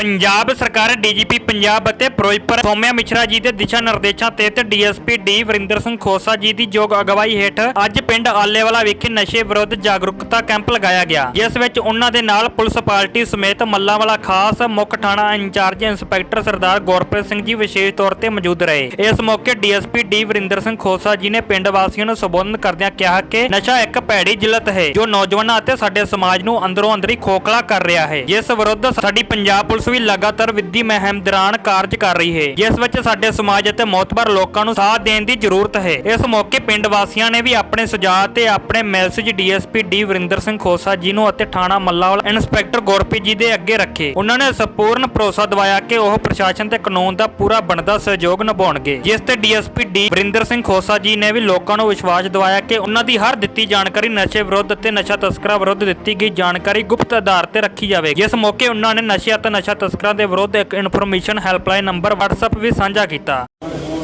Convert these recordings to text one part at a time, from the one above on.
ਪੰਜਾਬ ਸਰਕਾਰ, ਡੀਜੀਪੀ ਪੰਜਾਬ ਅਤੇ ਫਿਰੋਜ਼ਪੁਰ ਸੌਮਿਆ ਮਿਸ਼ਰਾ ਜੀ ਦੇ ਦਿਸ਼ਾ ਨਿਰਦੇਸ਼ਾਂ ਤਹਿਤ ਡੀਐਸਪੀ ਡੀ ਵਰਿੰਦਰ ਸਿੰਘ ਖੋਸਾ ਜੀ ਦੀ ਯੋਗ ਅਗਵਾਈ ਹੇਠ ਅੱਜ ਪਿੰਡ ਆਲੇਵਾਲਾ ਵਿਖੇ ਨਸ਼ੇ ਵਿਰੁੱਧ ਜਾਗਰੂਕਤਾ ਕੈਂਪ ਲਗਾਇਆ ਗਿਆ, ਜਿਸ ਵਿੱਚ ਉਹਨਾਂ ਦੇ ਨਾਲ ਪੁਲਿਸ ਪਾਰਟੀ ਸਮੇਤ ਮੱਲਾਂਵਾਲਾ ਖਾਸ ਮੁੱਖ ਥਾਣਾ ਇੰਚਾਰਜ ਇੰਸਪੈਕਟਰ ਸਰਦਾਰ ਗੁਰਪ੍ਰੀਤ ਸਿੰਘ ਜੀ ਵਿਸ਼ੇਸ਼ ਤੌਰ ਤੇ ਮੌਜੂਦ ਰਹੇ। ਇਸ ਮੌਕੇ ਡੀਐਸਪੀ ਡੀ ਵਰਿੰਦਰ ਸਿੰਘ ਖੋਸਾ ਜੀ ਨੇ ਪਿੰਡ ਵਾਸੀਆਂ ਨੂੰ ਸੰਬੋਧਨ ਕਰਦਿਆਂ ਕਿਹਾ ਕਿ ਨਸ਼ਾ ਇੱਕ ਭੈੜੀ ਜਿਲਤ ਹੈ, ਜੋ ਨੌਜਵਾਨਾਂ ਅਤੇ ਸਾਡੇ ਸਮਾਜ ਨੂੰ ਅੰਦਰੋਂ ਅੰਦਰੀ ਖੋਖਲਾ ਕਰ ਰਿਹਾ ਹੈ, ਜਿਸ ਵਿਰੁੱਧ ਸਾਡੀ ਪੰਜਾਬ ਪੁਲਿਸ ਵੀ ਲਗਾਤਾਰ ਵਿੱਦੀ ਮਹਿਮ ਦੌਰਾਨ ਕਾਰਜ ਕਰ ਰਹੀ ਹੈ, ਜਿਸ ਵਿੱਚ ਸਾਡੇ ਸਮਾਜ ਅਤੇ ਮੌਤਬਰ ਲੋਕਾਂ ਨੂੰ ਸਾਥ ਦੇਣ ਦੀ ਜ਼ਰੂਰਤ ਹੈ। ਇਸ ਮੌਕੇ ਪਿੰਡ ਵਾਸੀਆਂ ਨੇ ਵੀ ਆਪਣੇ ਸੁਝਾਅ ਤੇ ਆਪਣੇ message DSP D Varinder Singh Khosa ji ਨੂੰ ਅਤੇ ਥਾਣਾ ਮੱਲਾਵਾਲ ਇੰਸਪੈਕਟਰ ਗੁਰਪ੍ਰੀਤ ਜੀ ਦੇ ਅੱਗੇ ਰੱਖੇ। ਉਹਨਾਂ ਨੇ ਸੰਪੂਰਨ ਭਰੋਸਾ ਦਿਵਾਇਆ ਕਿ ਉਹ ਪ੍ਰਸ਼ਾਸਨ ਤੇ ਕਾਨੂੰਨ ਦਾ ਪੂਰਾ ਬਣਦਾ ਸਹਿਯੋਗ ਨਿਭਾਉਣਗੇ, ਜਿਸ ਤੇ ਡੀਐਸਪੀ ਡੀ ਵਰਿੰਦਰ ਸਿੰਘ ਖੋਸਾ ਜੀ ਨੇ ਵੀ ਲੋਕਾਂ ਨੂੰ ਵਿਸ਼ਵਾਸ ਦਿਵਾਇਆ ਕਿ ਉਹਨਾਂ ਦੀ ਹਰ ਦਿੱਤੀ ਜਾਣਕਾਰੀ ਨਸ਼ੇ ਵਿਰੁੱਧ ਅਤੇ ਨਸ਼ਾ ਤਸਕਰਾਂ ਵਿਰੁੱਧ ਦਿੱਤੀ ਗਈ ਜਾਣਕਾਰੀ ਗੁਪਤ ਆਧਾਰ ਤੇ ਰੱਖੀ ਜਾਵੇਗੀ। ਇਸ ਮੌਕੇ ਉਹਨਾਂ ਨੇ ਨਸ਼ੇ ਅਤੇ ਨਸ਼ਾ ਤਸਕਰਾਂ ਦੇ ਵਿਰੁੱਧ ਇੱਕ ਇਨਫੋਰਮੇਸ਼ਨ ਹੈਲਪਲਾਈਨ ਨੰਬਰ WhatsApp ਵੀ ਸਾਂਝਾ ਕੀਤਾ।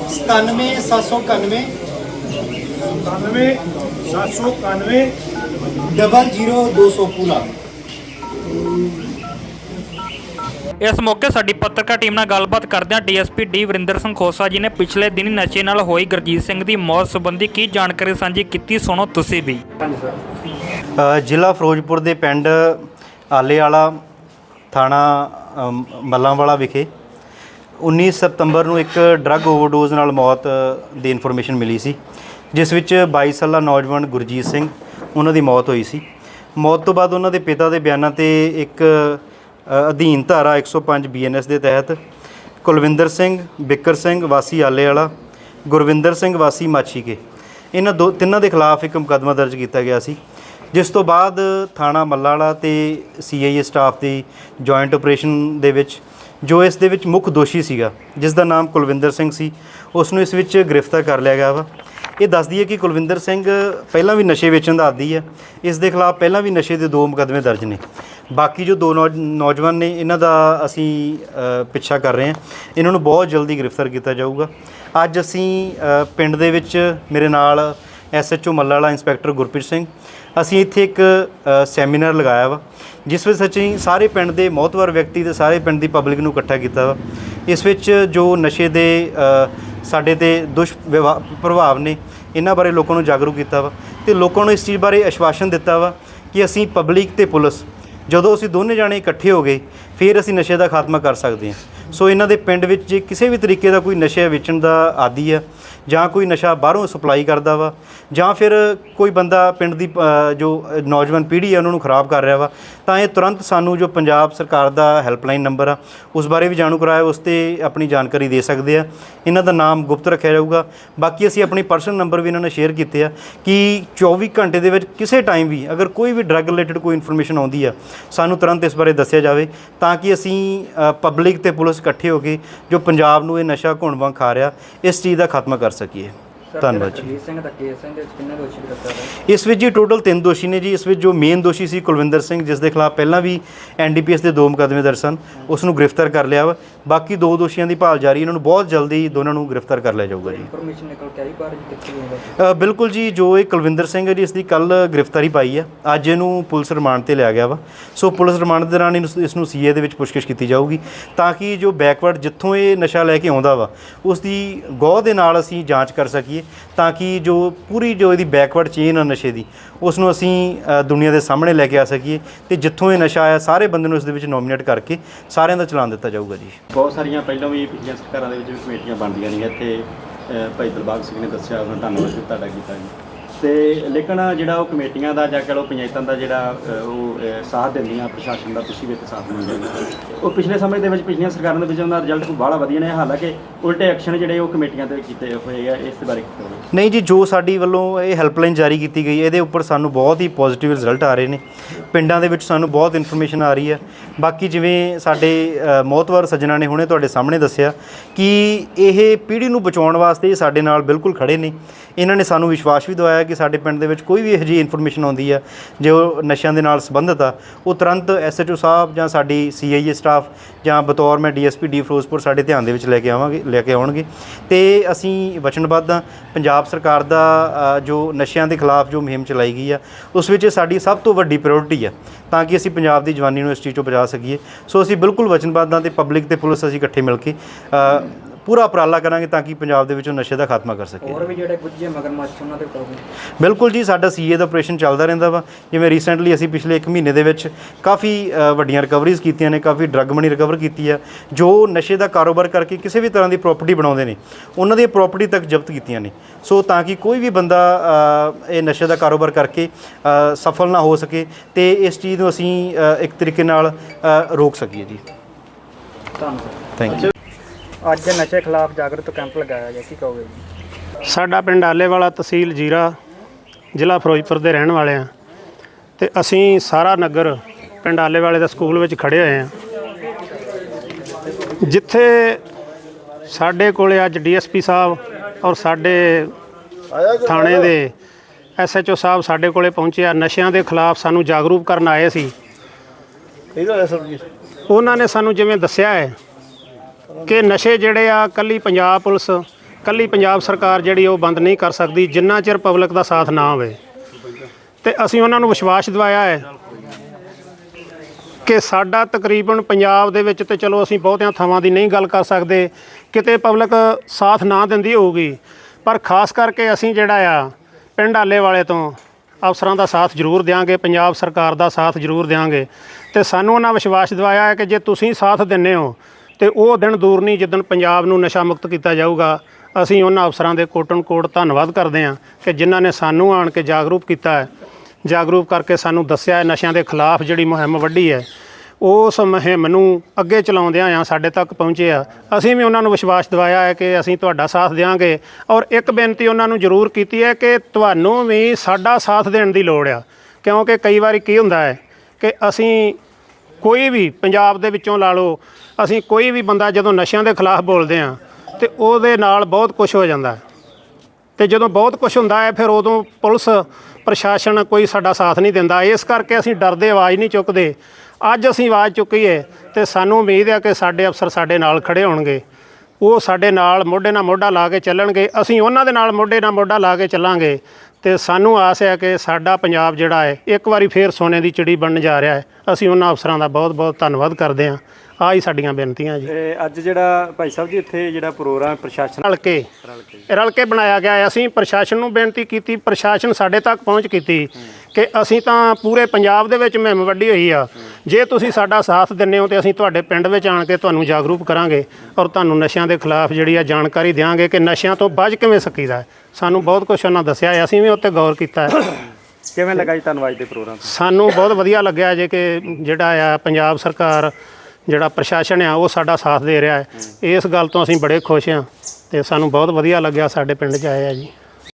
97 791 97 791 ਡਬਲ 0200 ਪੂਰਾ। ਇਸ ਮੌਕੇ ਸਾਡੀ ਪੱਤਰਕਾਰ ਟੀਮ ਨਾਲ ਗੱਲਬਾਤ ਕਰਦਿਆਂ ਡੀਐਸਪੀ ਡੀ ਵਰਿੰਦਰ ਸਿੰਘ ਖੋਸਾ ਜੀ ਨੇ ਪਿਛਲੇ ਦਿਨੀ ਨਸ਼ੇ ਨਾਲ ਹੋਈ ਗੁਰਜੀਤ ਸਿੰਘ ਦੀ ਮੌਤ ਸੰਬੰਧੀ ਕੀ ਜਾਣਕਾਰੀ ਸਾਂਝੀ ਕੀਤੀ ਸੁਣੋ ਤੁਸੀਂ ਵੀ। ਜ਼ਿਲ੍ਹਾ ਫਿਰੋਜ਼ਪੁਰ ਦੇ ਪਿੰਡ ਆਲੇਵਾਲਾ ਥਾਣਾ ਅਮ, ਮੱਲਾਂਵਾਲਾ ਵਿਖੇ 19 ਸਤੰਬਰ ਨੂੰ ਇੱਕ ਡਰੱਗ ਓਵਰਡੋਜ਼ ਨਾਲ ਮੌਤ ਦੀ ਇਨਫੋਰਮੇਸ਼ਨ ਮਿਲੀ ਸੀ ਜਿਸ ਵਿੱਚ 22 ਸਾਲਾ ਨੌਜਵਾਨ ਗੁਰਜੀਤ ਸਿੰਘ ਉਹਨਾਂ ਦੀ ਮੌਤ ਹੋਈ ਸੀ। ਮੌਤ ਤੋਂ ਬਾਅਦ ਉਹਨਾਂ ਦੇ ਪਿਤਾ ਦੇ ਬਿਆਨਾਂ ਤੇ ਇੱਕ ਅ, ਅਧੀਨ ਧਾਰਾ 105 ਬੀਐਨਐਸ ਦੇ ਤਹਿਤ ਕੁਲਵਿੰਦਰ ਸਿੰਘ ਬਿੱਕਰ ਸਿੰਘ ਵਾਸੀ ਆਲੇਵਾਲਾ ਗੁਰਵਿੰਦਰ ਸਿੰਘ ਵਾਸੀ ਮਾਛੀਕੇ। ਇਹਨਾਂ ਦੋ ਤਿੰਨਾਂ ਦੇ ਖਿਲਾਫ ਇੱਕ ਮੁਕੱਦਮਾ ਦਰਜ ਕੀਤਾ ਗਿਆ ਸੀ। ਜਿਸ ਤੋਂ ਬਾਅਦ ਥਾਣਾ ਮੱਲਾਵਾਲਾ ਤੇ ਸੀਆਈਏ ਸਟਾਫ ਦੀ ਜੁਆਇੰਟ ਆਪਰੇਸ਼ਨ ਦੇ ਵਿੱਚ, ਜੋ ਇਸ ਦੇ ਵਿੱਚ ਮੁੱਖ ਦੋਸ਼ੀ ਸੀਗਾ, ਜਿਸ ਦਾ ਨਾਮ ਕੁਲਵਿੰਦਰ ਸਿੰਘ ਸੀ, ਉਸ ਨੂੰ ਇਸ ਵਿੱਚ ਗ੍ਰਿਫਤਾਰ ਕਰ ਲਿਆ ਗਿਆ ਵਾ। ਇਹ ਦੱਸਦੀ ਹੈ ਕਿ ਕੁਲਵਿੰਦਰ ਸਿੰਘ ਪਹਿਲਾਂ ਵੀ ਨਸ਼ੇ ਵੇਚਣ ਦਾ ਆਦੀ ਹੈ ਇਸ ਦੇ ਖਿਲਾਫ ਪਹਿਲਾਂ ਵੀ ਨਸ਼ੇ ਦੇ ਦੋ ਮੁਕੱਦਮੇ ਦਰਜ ਨੇ। ਬਾਕੀ ਜੋ ਦੋ ਨੌਜ- ਨੌਜਵਾਨ ਨੇ, ਇਹਨਾਂ ਦਾ ਅਸੀਂ ਪਿੱਛਾ ਕਰ ਰਹੇ ਹਾਂ। ਇਹਨਾਂ ਨੂੰ ਬਹੁਤ ਜਲਦੀ ਗ੍ਰਿਫਤਾਰ ਕੀਤਾ ਜਾਊਗਾ। ਅੱਜ ਅਸੀਂ ਪਿੰਡ ਦੇ ਵਿੱਚ ਮੇਰੇ ਨਾਲ ਐਸਐਚਓ ਮੱਲਾ ਵਾਲਾ ਇੰਸਪੈਕਟਰ ਗੁਰਪ੍ਰੀਤ ਸਿੰਘ। ਅਸੀਂ ਇੱਥੇ ਇੱਕ ਸੈਮੀਨਾਰ ਲਗਾਇਆ ਵਾ, ਜਿਸ ਵਿੱਚ ਅਸੀਂ ਸਾਰੇ ਪਿੰਡ ਦੇ ਮੌਤਵਰ ਵਿਅਕਤੀ ਤੇ ਸਾਰੇ ਪਿੰਡ ਦੀ ਪਬਲਿਕ ਨੂੰ ਇਕੱਠਾ ਕੀਤਾ ਵਾ। ਇਸ ਵਿੱਚ ਜੋ ਨਸ਼ੇ ਦੇ ਸਾਡੇ ਤੇ ਦੁਸ਼ ਵਿਵਾ- ਪ੍ਰਭਾਵ ਨੇ, ਇਹਨਾਂ ਬਾਰੇ ਲੋਕਾਂ ਨੂੰ ਜਾਗਰੂਕ ਕੀਤਾ ਵਾ ਤੇ ਲੋਕਾਂ ਨੂੰ ਇਸ ਚੀਜ਼ ਬਾਰੇ ਆਸ਼ਵਾਸਨ ਦਿੱਤਾ ਵਾ ਕਿ ਅਸੀਂ ਪਬਲਿਕ ਤੇ ਪੁਲਿਸ, ਜਦੋਂ ਅਸੀਂ ਦੋਨੇ ਜਾਣੇ ਇਕੱਠੇ ਹੋ ਗਏ, ਫਿਰ ਅਸੀਂ ਨਸ਼ੇ ਦਾ ਖਾਤਮਾ ਕਰ ਸਕਦੇ ਹਾਂ। ਸੋ ਇਹਨਾਂ ਦੇ ਪਿੰਡ ਵਿੱਚ ਜੇ ਕਿਸੇ ਵੀ ਤਰੀਕੇ ਦਾ ਕੋਈ ਨਸ਼ੇ ਵੇਚਣ ਦਾ ਆਦੀ ਆ, ਜਾਂ ਕੋਈ ਨਸ਼ਾ ਬਾਹਰੋਂ ਸਪਲਾਈ ਕਰਦਾ ਵਾ, ਜਾਂ ਫਿਰ ਕੋਈ ਬੰਦਾ ਪਿੰਡ ਦੀ ਜੋ ਨੌਜਵਾਨ ਪੀੜ੍ਹੀ ਹੈ ਉਹਨਾਂ ਨੂੰ ਖਰਾਬ ਕਰ ਰਿਹਾ ਵਾ, ਤਾਂ ਇਹ ਤੁਰੰਤ ਸਾਨੂੰ ਜੋ ਪੰਜਾਬ ਸਰਕਾਰ ਦਾ ਹੈਲਪਲਾਈਨ ਨੰਬਰ ਆ, ਉਸ ਬਾਰੇ ਵੀ ਜਾਣੂ ਕਰਾਇਆ, ਉਸ ਤੇ ਆਪਣੀ ਜਾਣਕਾਰੀ ਦੇ ਸਕਦੇ ਆ। ਇਹਨਾਂ ਦਾ ਨਾਮ ਗੁਪਤ ਰੱਖਿਆ ਜਾਊਗਾ। ਬਾਕੀ ਅਸੀਂ ਆਪਣੀ ਪਰਸਨਲ ਨੰਬਰ ਵੀ ਇਹਨਾਂ ਨਾਲ ਸ਼ੇਅਰ ਕੀਤੇ ਆ ਕਿ 24 ਘੰਟੇ ਦੇ ਵਿੱਚ ਕਿਸੇ ਟਾਈਮ ਵੀ ਅਗਰ ਕੋਈ ਵੀ ਡਰੱਗ ਰਿਲੇਟਡ ਕੋਈ ਇਨਫੋਰਮੇਸ਼ਨ ਆਉਂਦੀ ਆ, ਸਾਨੂੰ ਤੁਰੰਤ ਇਸ ਬਾਰੇ ਦੱਸਿਆ ਜਾਵੇ, ਤਾਂ ਕਿ ਅਸੀਂ ਪਬਲਿਕ ਤੇ ਪੁਲਿਸ ਇਕੱਠੇ ਹੋ ਕੇ ਜੋ ਪੰਜਾਬ ਨੂੰ ਇਹ ਨਸ਼ਾ ਘੁਣ ਵਾਂਗ ਖਾ ਰਿਹਾ ਇਸ ਚੀਜ਼ ਦਾ ਖਾਤਮਾ ਕਰ ਸਕੀਏ। ਧੰਨਵਾਦ ਜੀ। ਰਣਜੀਤ ਸਿੰਘ ਦਾ ਕੇਸ ਹੈ ਇਹਦੇ ਵਿੱਚ ਕਿੰਨੇ ਦੋਸ਼ੀ ਗ੍ਰਿਫਤਾਰ ਹੈ ਇਸ ਵਿੱਚ ਜੀ ਟੋਟਲ ਤਿੰਨ ਦੋਸ਼ੀ ਨੇ ਜੀ ਇਸ ਵਿੱਚ ਜੋ ਮੇਨ ਦੋਸ਼ੀ ਸੀ ਕੁਲਵਿੰਦਰ ਸਿੰਘ ਜਿਸ ਦੇ ਖਿਲਾਫ ਪਹਿਲਾਂ ਵੀ ਐਨਡੀਪੀਐਸ ਦੇ ਦੋ ਮੁਕੱਦਮੇ ਦਰਜ ਸਨ ਉਸ ਨੂੰ ਗ੍ਰਿਫਤਾਰ ਕਰ ਲਿਆ ਵਾ। ਬਾਕੀ ਦੋ ਦੋਸ਼ੀਆਂ ਦੀ ਭਾਲ ਜਾਰੀ ਇਹਨਾਂ ਨੂੰ ਬਹੁਤ ਜਲਦੀ ਦੋਨਾਂ ਨੂੰ ਗ੍ਰਿਫਤਾਰ ਕਰ ਲਿਆ ਜਾਊਗਾ ਜੀ। ਇਨਫੋਰਮੇਸ਼ਨ ਨਿਕਲ ਕੇ ਆਈ ਬਾਹਰ ਜੀ ਕਿੱਥੇ ਹੋਊਗਾ ਅ, ਬਿਲਕੁਲ ਜੀ ਜੋ ਇਹ ਕੁਲਵਿੰਦਰ ਸਿੰਘ ਹੈ ਜੀ ਇਸ ਦੀ ਕੱਲ ਗ੍ਰਿਫਤਾਰੀ ਪਾਈ ਹੈ। ਅੱਜ ਇਹਨੂੰ ਪੁਲਿਸ ਰਿਮਾਂਡ ਤੇ ਲਿਆ ਗਿਆ ਵਾ। ਸੋ ਪੁਲਿਸ ਰਿਮਾਂਡ ਦੇ ਦੌਰਾਨ ਇਸ ਨੂੰ ਸੀਏ ਦੇ ਵਿੱਚ ਪੁੱਛਗਿੱਛ ਕੀਤੀ ਜਾਊਗੀ ਤਾਂ ਕਿ ਜੋ ਬੈਕਵਰਡ ਜਿੱਥੋਂ ਇਹ ਨਸ਼ਾ ਲੈ ਕੇ ਆਉਂਦਾ ਵਾ ਉਸ ਦੀ ਗੌਹ ਦੇ ਨਾਲ ਅਸੀਂ ਜਾਂਚ ਕਰ ਸਕੀਏ ਤਾਂ ਕਿ ਜੋ ਪੂਰੀ ਜੋ ਇਹਦੀ ਬੈਕਵਰਡ ਚੇਨ ਆ ਨਸ਼ੇ ਦੀ ਉਸ ਨੂੰ ਅਸੀਂ ਦੁਨੀਆ ਦੇ ਸਾਹਮਣੇ ਲੈ ਕੇ ਆ ਸਕੀਏ ਤੇ ਜਿੱਥੋਂ ਇਹ ਨਸ਼ਾ ਆਇਆ ਸਾਰੇ ਬੰਦੇ ਨੂੰ ਇਸ ਦੇ ਵਿੱਚ ਨੋਮੀਨੇਟ ਕਰਕੇ ਸਾਰਿਆਂ ਦਾ ਚਲਾਨ ਦਿੱਤਾ ਜਾਊਗਾ ਜੀ। ਬਹੁਤ ਸਾਰੀਆਂ ਪਹਿਲਾਂ ਵੀ ਪਿਛਲੀਆਂ ਸਰਕਾਰਾਂ ਦੇ ਵਿੱਚ ਵੀ ਕਮੇਟੀਆਂ ਬਣਦੀਆਂ ਨੇ ਇੱਥੇ ਭਾਈ ਦਿਲਬਾਗ ਸਿੰਘ ਨੇ ਦੱਸਿਆ, ਉਹਨਾਂ ਧੰਨਵਾਦ ਜੀ ਤੁਹਾਡਾ ਕੀਤਾ ਜੀ। ਤੇ ਲੇਕਿਨ ਜਿਹੜਾ ਉਹ ਕਮੇਟੀਆਂ ਦਾ ਜਾਂ ਕਹ ਲਓ ਪੰਚਾਇਤਾਂ ਦਾ ਜਿਹੜਾ ਉਹ ਸਾਥ ਦਿੰਦੀਆਂ, ਪ੍ਰਸ਼ਾਸਨ ਦਾ ਤੁਸੀਂ ਵੀ ਇੱਥੇ ਸਾਥ ਦਿੰਦੇ ਉਹ ਪਿਛਲੇ ਸਮੇਂ ਦੇ ਵਿੱਚ ਪਿਛਲੀਆਂ ਸਰਕਾਰਾਂ ਦੇ ਵਿੱਚ ਉਹਨਾਂ ਦਾ ਰਿਜ਼ਲਟ ਕੋਈ ਬਾਹਲਾ ਵਧੀਆ ਨੇ, ਹਾਲਾਂਕਿ ਉਲਟੇ ਐਕਸ਼ਨ ਜਿਹੜੇ ਉਹ ਕਮੇਟੀਆਂ ਤੇ ਕੀਤੇ ਹੋਏ ਆ, ਇਸ ਦੇ ਬਾਰੇ ਕੀ ਨਹੀਂ ਜੀ, ਜੋ ਸਾਡੀ ਵੱਲੋਂ ਇਹ ਹੈਲਪਲਾਈਨ ਜਾਰੀ ਕੀਤੀ ਗਈ, ਇਹਦੇ ਉੱਪਰ ਸਾਨੂੰ ਬਹੁਤ ਹੀ ਪੋਜ਼ਿਟਿਵ ਰਿਜ਼ਲਟ ਆ ਰਹੇ ਨੇ। ਪਿੰਡਾਂ ਦੇ ਵਿੱਚ ਸਾਨੂੰ ਬਹੁਤ ਇਨਫੋਰਮੇਸ਼ਨ ਆ ਰਹੀ ਹੈ। ਬਾਕੀ ਜਿਵੇਂ ਸਾਡੇ ਅ, ਮੋਹਤਵਰ ਸੱਜਣਾ ਨੇ ਹੁਣੇ ਤੁਹਾਡੇ ਸਾਹਮਣੇ ਦੱਸਿਆ ਕਿ ਇਹ ਪੀੜ੍ਹੀ ਨੂੰ ਬਚਾਉਣ ਵਾਸਤੇ ਸਾਡੇ ਨਾਲ ਬਿਲਕੁਲ ਖੜੇ ਨੇ। ਇਹਨਾਂ ਨੇ ਸਾਨੂੰ ਵਿਸ਼ਵਾਸ ਵੀ ਦਵਾਇਆ ਕਿ ਸਾਡੇ ਪਿੰਡ ਦੇ ਵਿੱਚ ਕੋਈ ਵੀ ਇਹੋ ਜਿਹੀ ਇਨਫੋਰਮੇਸ਼ਨ ਆਉਂਦੀ ਆ ਜੋ ਨਸ਼ਿਆਂ ਦੇ ਨਾਲ ਸੰਬੰਧਿਤ ਆ ਉਹ ਤੁਰੰਤ ਐਸਐਚਓ ਸਾਹਿਬ ਜਾਂ ਸਾਡੀ ਸੀਆਈਏ ਸਟਾਫ ਜਾਂ ਬਤੌਰ ਮੈਂ ਡੀਐਸਪੀ ਡੀ ਫਿਰੋਜ਼ਪੁਰ ਸਾਡੇ ਧਿਆਨ ਦੇ ਵਿੱਚ ਲੈ ਕੇ ਆਵਾਂਗੇ, ਲੈ ਕੇ ਆਉਣਗੇ। ਤੇ ਅਸੀਂ ਵਚਨਬੱਧ ਹਾਂ, ਪੰਜਾਬ ਸਰਕਾਰ ਦਾ ਜੋ ਨਸ਼ਿਆਂ ਦੇ ਖਿਲਾਫ ਜੋ ਮੁਹਿੰਮ ਚਲਾਈ ਗਈ ਆ, ਉਸ ਵਿੱਚ ਸਾਡੀ ਸਭ ਤੋਂ ਵੱਡੀ ਪ੍ਰਾਇੋਰਟੀ ਆ, ਤਾਂ ਕਿ ਅਸੀਂ ਪੰਜਾਬ ਦੀ ਜਵਾਨੀ ਨੂੰ ਇਸ ਚੀਜ਼ ਤੋਂ ਬਚਾ ਸਕੀਏ। ਸੋ ਅਸੀਂ ਬਿਲਕੁਲ ਵਚਨਬੱਧ ਹਾਂ ਤੇ ਪਬਲਿਕ ਤੇ ਪੁਲਿਸ ਅਸੀਂ ਇਕੱਠੇ ਮਿਲ ਕੇ ਪੂਰਾ ਉਪਰਾਲਾ ਕਰਾਂਗੇ ਤਾਂ ਕਿ ਪੰਜਾਬ ਦੇ ਵਿੱਚੋਂ ਨਸ਼ੇ ਦਾ ਖਾਤਮਾ ਕਰ ਸਕੀਏ ਹੋਰ ਵੀ ਜਿਹੜੇ ਗੁੱਜੇ ਮਗਰਮੱਛ ਉਹਨਾਂ ਦੇ ਕਾਬੂ ਬਿਲਕੁਲ ਜੀ ਸਾਡਾ ਸੀਏ ਦਾ ਆਪਰੇਸ਼ਨ ਚੱਲਦਾ ਰਹਿੰਦਾ ਵਾ। ਜਿਵੇਂ ਰੀਸੈਂਟਲੀ ਅਸੀਂ ਪਿਛਲੇ 1 ਮਹੀਨੇ ਦੇ ਵਿੱਚ ਕਾਫੀ ਵੱਡੀਆਂ ਰਿਕਵਰੀਜ਼ ਕੀਤੀਆਂ ਨੇ ਕਾਫੀ ਡਰੱਗ ਮਨੀ ਰਿਕਵਰ ਕੀਤੀ ਆ ਜੋ ਨਸ਼ੇ ਦਾ ਕਾਰੋਬਾਰ ਕਰਕੇ ਕਿਸੇ ਵੀ ਤਰ੍ਹਾਂ ਦੀ ਪ੍ਰਾਪਰਟੀ ਬਣਾਉਂਦੇ ਨੇ ਉਹਨਾਂ ਦੀ ਪ੍ਰਾਪਰਟੀ ਤੱਕ ਜ਼ਬਤ ਕੀਤੀਆਂ ਨੇ। ਸੋ ਤਾਂ ਕਿ ਕੋਈ ਵੀ ਬੰਦਾ ਇਹ ਨਸ਼ੇ ਦਾ ਕਾਰੋਬਾਰ ਕਰਕੇ ਸਫਲ ਨਾ ਹੋ ਸਕੇ ਤੇ ਇਸ ਚੀਜ਼ ਨੂੰ ਅਸੀਂ ਇੱਕ ਤਰੀਕੇ ਨਾਲ ਰੋਕ ਸਕੀਏ ਜੀ। ਧੰਨਵਾਦ। ਥੈਂਕ ਯੂ ਅੱਜ ਨਸ਼ੇ ਖਿਲਾਫ ਜਾਗਰੂਕ ਕੈਂਪ ਲਗਾਇਆ ਗਿਆ ਕੀ ਕਹੋਗੇ ਜੀ? ਸਾਡਾ ਪਿੰਡ ਆਲੇਵਾਲਾ ਤਹਿਸੀਲ ਜੀਰਾ ਜ਼ਿਲ੍ਹਾ ਫਿਰੋਜ਼ਪੁਰ ਦੇ ਰਹਿਣ ਵਾਲੇ ਆ ਤੇ ਅਸੀਂ ਸਾਰਾ ਨਗਰ ਪਿੰਡ ਆਲੇਵਾਲੇ ਦੇ ਸਕੂਲ ਵਿੱਚ ਖੜੇ ਹੋਏ ਆ ਜਿੱਥੇ ਸਾਡੇ ਕੋਲੇ ਅੱਜ ਡੀਐਸਪੀ ਸਾਹਿਬ ਔਰ ਸਾਡੇ ਥਾਣੇ ਦੇ ਐਸਐਚਓ ਸਾਹਿਬ ਸਾਡੇ ਕੋਲੇ ਪਹੁੰਚੇ ਆ। ਨਸ਼ਿਆਂ ਦੇ ਖਿਲਾਫ ਸਾਨੂੰ ਜਾਗਰੂਕ ਕਰਨ ਆਏ ਸੀ। ਉਹਨਾਂ ਨੇ ਸਾਨੂੰ ਜਿਵੇਂ ਦੱਸਿਆ ਹੈ ਕਿ ਨਸ਼ੇ ਜਿਹੜੇ ਆ, ਕੱਲੀ ਪੰਜਾਬ ਪੁਲਿਸ, ਕੱਲੀ ਪੰਜਾਬ ਸਰਕਾਰ ਜਿਹੜੀ ਉਹ ਬੰਦ ਨਹੀਂ ਕਰ ਸਕਦੀ, ਜਿੰਨਾ ਚਿਰ ਪਬਲਿਕ ਦਾ ਸਾਥ ਨਾ ਹੋਵੇ। ਤੇ ਅਸੀਂ ਉਹਨਾਂ ਨੂੰ ਵਿਸ਼ਵਾਸ ਦਿਵਾਇਆ ਹੈ ਕਿ ਸਾਡਾ ਤਕਰੀਬਨ ਪੰਜਾਬ ਦੇ ਵਿੱਚ ਤੇ ਚਲੋ ਅਸੀਂ ਬਹੁਤਿਆਂ ਥਾਵਾਂ ਦੀ ਨਹੀਂ ਗੱਲ ਕਰ ਸਕਦੇ, ਕਿਤੇ ਪਬਲਿਕ ਸਾਥ ਨਾ ਦਿੰਦੀ ਹੋਊਗੀ। ਪਰ ਖਾਸ ਕਰਕੇ ਅਸੀਂ ਜਿਹੜਾ ਆ, ਪਿੰਡ ਆਲੇ ਵਾਲੇ ਤੋਂ ਅਫਸਰਾਂ ਦਾ ਸਾਥ ਜ਼ਰੂਰ ਦਿਆਂਗੇ, ਪੰਜਾਬ ਸਰਕਾਰ ਦਾ ਸਾਥ ਜ਼ਰੂਰ ਦਿਆਂਗੇ। ਤੇ ਸਾਨੂੰ ਉਹਨਾਂ ਵਿਸ਼ਵਾਸ ਦਿਵਾਇਆ ਹੈ ਕਿ ਜੇ ਤੁਸੀਂ ਸਾਥ ਦਿੰਦੇ ਹੋ ਤੇ ਉਹ ਦਿਨ ਦੂਰ ਨਹੀਂ ਜਿੱਦਣ ਪੰਜਾਬ ਨੂੰ ਨਸ਼ਾ ਮੁਕਤ ਕੀਤਾ ਜਾਊਗਾ, ਅਸੀਂ ਉਹਨਾਂ ਅਫਸਰਾਂ ਦੇ ਕੋਟਨ ਕੋਟ ਧੰਨਵਾਦ ਕਰਦੇ ਹਾਂ ਕਿ ਜਿਨ੍ਹਾਂ ਨੇ ਸਾਨੂੰ ਆਣ ਕੇ ਜਾਗਰੂਕ ਕੀਤਾ ਹੈ। ਜਾਗਰੂਕ ਕਰਕੇ ਸਾਨੂੰ ਦੱਸਿਆ ਹੈ ਨਸ਼ਿਆਂ ਦੇ ਖਿਲਾਫ ਜਿਹੜੀ ਮੁਹਿੰਮ ਵੱਡੀ ਹੈ, ਉਸ ਮੁਹਿੰਮ ਨੂੰ ਅੱਗੇ ਚਲਾਉਂਦਿਆਂ ਆ ਸਾਡੇ ਤੱਕ ਪਹੁੰਚੇ ਆ। ਅਸੀਂ ਵੀ ਉਹਨਾਂ ਨੂੰ ਵਿਸ਼ਵਾਸ ਦਿਵਾਇਆ ਹੈ ਕਿ ਅਸੀਂ ਤੁਹਾਡਾ ਸਾਥ ਦੇਵਾਂਗੇ ਔਰ ਇੱਕ ਬੇਨਤੀ ਉਹਨਾਂ ਨੂੰ ਜ਼ਰੂਰ ਕੀਤੀ ਹੈ ਕਿ ਤੁਹਾਨੂੰ ਵੀ ਸਾਡਾ ਸਾਥ ਦੇਣ ਦੀ ਲੋੜ ਆ। ਕਿਉਂਕਿ ਕਈ ਵਾਰੀ ਕੀ ਹੁੰਦਾ ਹੈ ਕਿ ਅਸੀਂ ਕੋਈ ਵੀ ਪੰਜਾਬ ਦੇ ਵਿੱਚੋਂ ਲਾ ਲਓ ਅਸੀਂ ਕੋਈ ਵੀ ਬੰਦਾ ਜਦੋਂ ਨਸ਼ਿਆਂ ਦੇ ਖਿਲਾਫ ਬੋਲਦੇ ਆ ਤੇ ਉਹਦੇ ਨਾਲ ਬਹੁਤ ਕੁਝ ਹੋ ਜਾਂਦਾ ਹੈ। ਤੇ ਜਦੋਂ ਬਹੁਤ ਕੁਝ ਹੁੰਦਾ ਹੈ, ਫਿਰ ਉਦੋਂ ਪੁਲਿਸ, ਪ੍ਰਸ਼ਾਸਨ ਕੋਈ ਸਾਡਾ ਸਾਥ ਨਹੀਂ ਦਿੰਦਾ। ਇਸ ਕਰਕੇ ਅਸੀਂ ਡਰਦੇ, ਆਵਾਜ਼ ਨਹੀਂ ਚੁੱਕਦੇ। ਅੱਜ ਅਸੀਂ ਆਵਾਜ਼ ਚੁੱਕੀ ਹੈ ਤੇ ਸਾਨੂੰ ਉਮੀਦ ਹੈ ਕਿ ਸਾਡੇ ਅਫਸਰ ਸਾਡੇ ਨਾਲ ਖੜੇ ਹੋਣਗੇ। ਉਹ ਸਾਡੇ ਨਾਲ ਮੋਢੇ ਨਾਲ ਮੋਢਾ ਲਾ ਕੇ ਚੱਲਣਗੇ। ਅਸੀਂ ਉਹਨਾਂ ਦੇ ਨਾਲ ਮੋਢੇ ਨਾਲ ਮੋਢਾ ਲਾ ਕੇ ਚੱਲਾਂਗੇ ਤੇ ਸਾਨੂੰ ਆਸ ਹੈ ਕਿ ਸਾਡਾ ਪੰਜਾਬ ਜਿਹੜਾ ਹੈ, ਇੱਕ ਵਾਰੀ ਫੇਰ ਸੋਨੇ ਦੀ ਚਿੜੀ ਬਣਨ ਜਾ ਰਿਹਾ ਹੈ। ਅਸੀਂ ਉਹਨਾਂ ਅਫਸਰਾਂ ਦਾ ਬਹੁਤ ਬਹੁਤ ਧੰਨਵਾਦ ਕਰਦੇ ਹਾਂ। ਆਹ ਹੀ ਸਾਡੀਆਂ ਬੇਨਤੀਆਂ ਜੀ। ਤੇ ਅੱਜ ਜਿਹੜਾ ਭਾਈ ਸਾਹਿਬ ਜੀ ਇੱਥੇ ਜਿਹੜਾ ਪ੍ਰੋਗਰਾਮ ਪ੍ਰਸ਼ਾਸਨ ਰਲ ਕੇ ਰਲ ਕੇ। ਬਣਾਇਆ ਗਿਆ ਹੈ। ਅਸੀਂ ਪ੍ਰਸ਼ਾਸਨ ਨੂੰ ਬੇਨਤੀ ਕੀਤੀ ਪ੍ਰਸ਼ਾਸਨ ਸਾਡੇ ਤੱਕ ਪਹੁੰਚ ਕੀਤੀ ਕਿ ਅਸੀਂ ਤਾਂ ਪੂਰੇ ਪੰਜਾਬ ਦੇ ਵਿੱਚ ਮੁਹਿੰਮ ਵੱਡੀ ਹੋਈ ਆ। ਜੇ ਤੁਸੀਂ ਸਾਡਾ ਸਾਥ ਦਿੰਦੇ ਹੋ ਤੇ ਅਸੀਂ ਤੁਹਾਡੇ ਪਿੰਡ ਵਿੱਚ ਆਣ ਕੇ ਤੁਹਾਨੂੰ ਜਾਗਰੂਕ ਕਰਾਂਗੇ ਔਰ ਤੁਹਾਨੂੰ ਨਸ਼ਿਆਂ ਦੇ ਖਿਲਾਫ ਜਿਹੜੀ ਆ ਜਾਣਕਾਰੀ ਦਿਆਂਗੇ ਕਿ ਨਸ਼ਿਆਂ ਤੋਂ ਬਚ ਕਿਵੇਂ ਸਕੀਦਾ ਹੈ। ਸਾਨੂੰ ਬਹੁਤ ਕੁਝ ਉਹਨਾਂ ਦੱਸਿਆ ਹੈ। ਅਸੀਂ ਵੀ ਉੱਤੇ ਗੌਰ ਕੀਤਾ ਹੈ। ਕਿਵੇਂ ਲੱਗਾ ਜੀ ਤੁਹਾਨੂੰ ਅੱਜ ਦੇ ਪ੍ਰੋਗਰਾਮ ਸਾਨੂੰ ਬਹੁਤ ਵਧੀਆ ਲੱਗਿਆ ਜੇ ਕਿ ਜਿਹੜਾ ਆ ਪੰਜਾਬ ਸਰਕਾਰ ਜਿਹੜਾ ਪ੍ਰਸ਼ਾਸਨ ਆ, ਉਹ ਸਾਡਾ ਸਾਥ ਦੇ ਰਿਹਾ ਹੈ। ਇਸ ਗੱਲ ਤੋਂ ਅਸੀਂ ਬੜੇ ਖੁਸ਼ ਹਾਂ ਤੇ ਸਾਨੂੰ ਬਹੁਤ ਵਧੀਆ ਲੱਗਿਆ ਸਾਡੇ ਪਿੰਡ 'ਚ ਆਏ ਆ ਜੀ।